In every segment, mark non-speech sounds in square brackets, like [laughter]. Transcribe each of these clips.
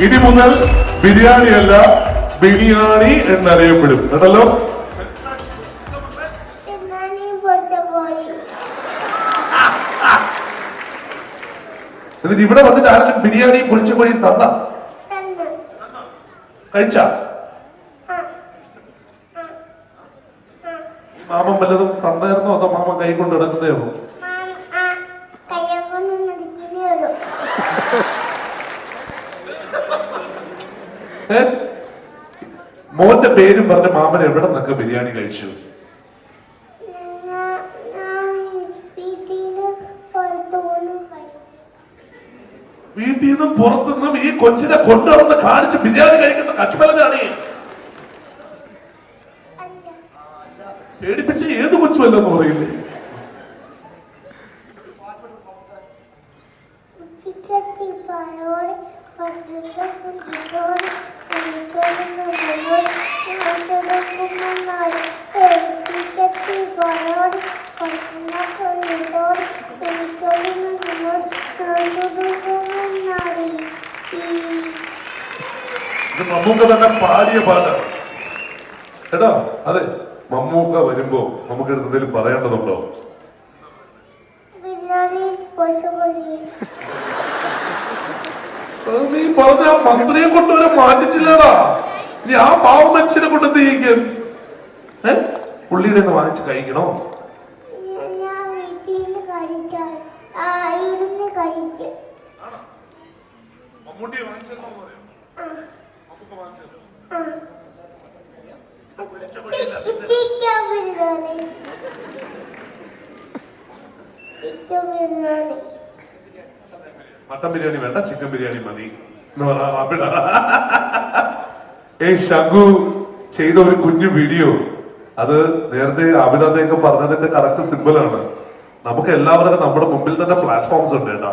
ഇനി മുതൽ ബിരിയാണി അല്ല ബിരിയാണി എന്നറിയപ്പെടും കേട്ടല്ലോ എന്നിട്ട് ഇവിടെ വന്നിട്ട് ആരെങ്കിലും ബിരിയാണി പൊളിച്ച കോഴി തന്ന? കഴിച്ച? മാമൻ വല്ലതും തന്നായിരുന്നോ അതോ മാമൻ കൈ കൊണ്ട് കിടക്കുന്നേ [laughs] മോന്റെ പേരും പറഞ്ഞ മാമൻ എവിടെ നിന്നൊക്കെ ബിരിയാണി കഴിച്ചു? വീട്ടിൽ നിന്നും പുറത്തുനിന്നും ഈ കൊച്ചിനെ കൊണ്ടുവന്ന് കാണിച്ച് ബിരിയാണി കഴിക്കുന്ന കച്ചുമലനാണ് പേടിപ്പിച്ച് ഏത് കൊച്ചുമല്ലെന്ന് പറയില്ലേ? മമ്മൂക്ക തന്നെ പാടിയ പാട്ടാണ്. കേട്ടോ? അതെ മമ്മൂക്ക വരുമ്പോ നമുക്ക് എന്തെങ്കിലും പറയേണ്ടതുണ്ടോ? നീ പറഞ്ഞ ആ മന്ത്രിയെ കൊണ്ടുവരെ മാറ്റിച്ചില്ലടാ. നീ ആ പാവ മനുഷ്യനെ കൊണ്ട് എന്ത് ചെയ്യിക്കും? ഏ? പുള്ളിയുടെ വാങ്ങിച്ച് കഴിക്കണോ? മമ്മൂട്ടിയെ വാങ്ങിച്ചെന്നോ പറയാം ആ മമ്മൂക്ക വാങ്ങിച്ചല്ലോ ആ chicken biryani chicken biryani mutton biryani വേണ്ട ചിക്കൻ ബിരിയാണി മതി എന്ന് പറഞ്ഞ ഏ ശംഖു ചെയ്ത ഒരു കുഞ്ഞു വീഡിയോ. അത് നേരത്തെ അഭിനന്ദയൊക്കെ പറഞ്ഞതിന്റെ കറക്റ്റ് സിമ്പിൾ ആണ്. നമുക്ക് എല്ലാവർക്കും നമ്മുടെ മുമ്പിൽ തന്നെ പ്ലാറ്റ്ഫോംസ് ഉണ്ട് കേട്ടോ.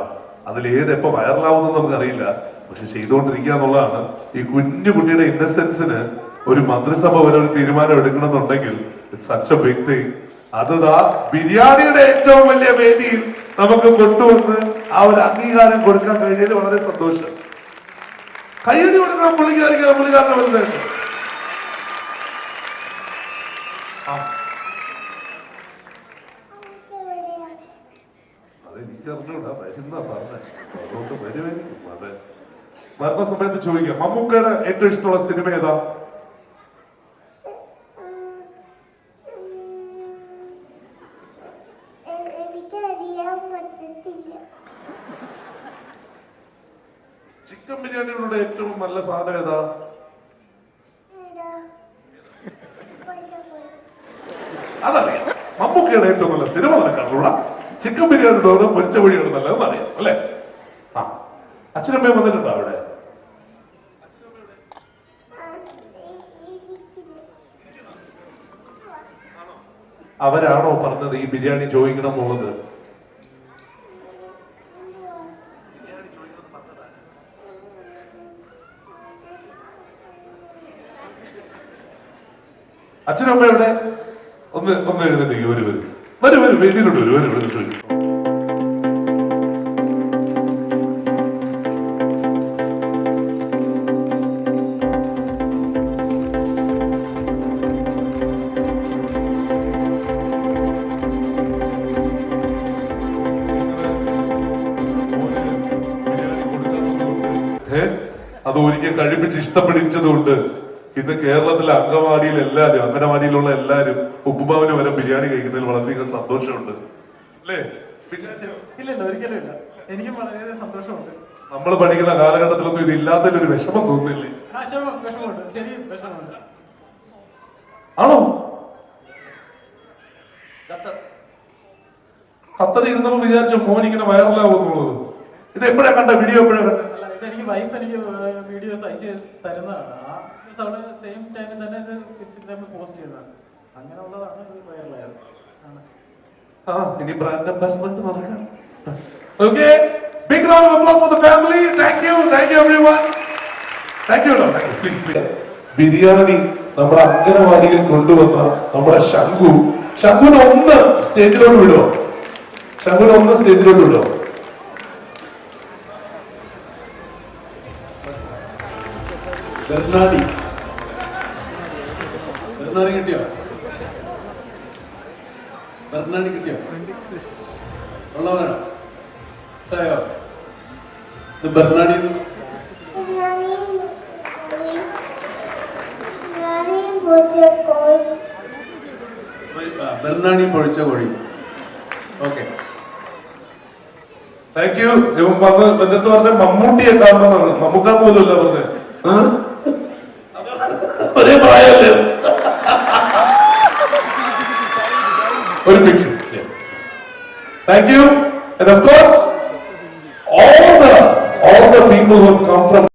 അതിൽ ഏത് എപ്പോ വൈറലാവുന്ന നമുക്കറിയില്ല. പക്ഷെ ചെയ്തുകൊണ്ടിരിക്കുക എന്നുള്ളതാണ് ഈ കുഞ്ഞു കുട്ടിയുടെ ഇന്നസെൻസിന് ഒരു മന്ത്രിസഭ വരെ ഒരു തീരുമാനം എടുക്കണമെന്നുണ്ടെങ്കിൽ ഇറ്റ്സ് സച്ച് തിങ് അത് ബിരിയാണിയുടെ ഏറ്റവും വലിയ വേദിയിൽ നമുക്ക് കൊണ്ടുവന്ന് ആ ഒരു അംഗീകാരം കൊടുക്കാൻ കഴിഞ്ഞതിൽ വളരെ സന്തോഷം. കയ്യടി കൊടുക്കണം പുള്ളിക്കാരിക്കാൻ പുള്ളിക്കാരനെ വലുതായിട്ട്. അതെനിക്ക് അറിഞ്ഞൂടാ വരുന്ന പറഞ്ഞ. അതുകൊണ്ട് വരുമായിരിക്കും അതെ വരുന്ന സമയത്ത് ചോദിക്കാം. മമ്മൂക്കയുടെ ഏറ്റവും ഇഷ്ടമുള്ള സിനിമ ഏതാ? ചിക്കൻ ബിരിയാണിയുടെ ഏറ്റവും നല്ല സാധനം ഏതാ? അതറിയാം. മമ്മൂക്കയുടെ ഏറ്റവും നല്ല സിനിമ നടക്കാറുള്ള ചിക്കൻ ചിക്കൻ ബിരിയാണിയുടെ പൊരിച്ച വഴിയാണ് നല്ലതെന്ന് അറിയാം അല്ലേ? ആ അച്ഛനമ്മയും വന്നിട്ടുണ്ടോ അവിടെ? അവരാണോ പറഞ്ഞത് ഈ ബിരിയാണി ചോദിക്കണം എന്നുള്ളത്? അച്ഛനും അമ്മ എവിടെ? ഒന്ന് ഒന്ന് എഴുന്നേറ്റ് വരും വരും. വരും വരും വീട്ടിലോട്ട് വരും വരും വരും? അത് ഒരിക്കൽ കഴിപ്പിച്ച് ഇഷ്ടപ്പെടിച്ചതുകൊണ്ട് ഇന്ന് കേരളത്തിലെ അംഗൻവാടിയിൽ എല്ലാരും അംഗനവാടിയിലുള്ള എല്ലാരും ഉപ്പുമാവിന് വരെ ബിരിയാണി കഴിക്കുന്നതിൽ വളരെയധികം സന്തോഷമുണ്ട്. അല്ലേ? ഇല്ലല്ല ഒരിക്കലും ഇല്ല. എനിക്കും വളരെ സന്തോഷമുണ്ട്. നമ്മൾ പഠിക്കുന്ന കാലഘട്ടത്തിലൊന്നും ഇത് ഇല്ലാത്തതിൽ ഒരു വിഷമം തോന്നുന്നില്ലേ? ആണോ? ഖത്തറിൽ ഇരുന്നപ്പോ വിചാരിച്ച മോൻ ഇങ്ങനെ വൈറലാവുന്നുള്ളത് ഇത് എപ്പോഴാ കണ്ട വീഡിയോ എപ്പോഴാ കണ്ട വൈഫ് എനിക്ക് വീഡിയോസ് അയച്ച് തരുന്നതാണ്. ആ അവിടെ സെയിം ടൈമിൽ തന്നെ ഇത് ഇൻസ്റ്റഗ്രാമിൽ പോസ്റ്റ് ചെയ്തതാണ്. അങ്ങനെയുള്ളതാണ് ഇത് വൈറലായത് ആ ഇനി ബ്രാൻഡ് അംബാസിഡർ നടക്കാം. Okay big round of applause for the family thank you thank you everyone thank you thank you please please biryani നമ്മുടെ അംഗനവാടിയിൽ കൊണ്ടുവന്ന നമ്മുടെ ശംഖു. ശംഖുനെ ഒന്ന് സ്റ്റേജിലോട്ട് വിടുവോ? ശംഖുനെ ഒന്ന് സ്റ്റേജിലോട്ട് വിടുവോ? ബെർണാഡി. ബെർണാഡി കിട്ടിയോ? ബെർണാഡി കിട്ടിയോ? ഉള്ളവരാ ഇഷ്ടായോ? ഇത് ബെർണാഡി ബെർണാണി പൊഴിച്ച കോഴി. ഓക്കെ. താങ്ക് യു എന്നിട്ട് പറഞ്ഞ? മമ്മൂട്ടിയെ കാണണമെന്നാണ് മമ്മൂക്കാന്ന് പോലും അല്ല പറഞ്ഞത്. Thank you. And of course, all the all the people who have come from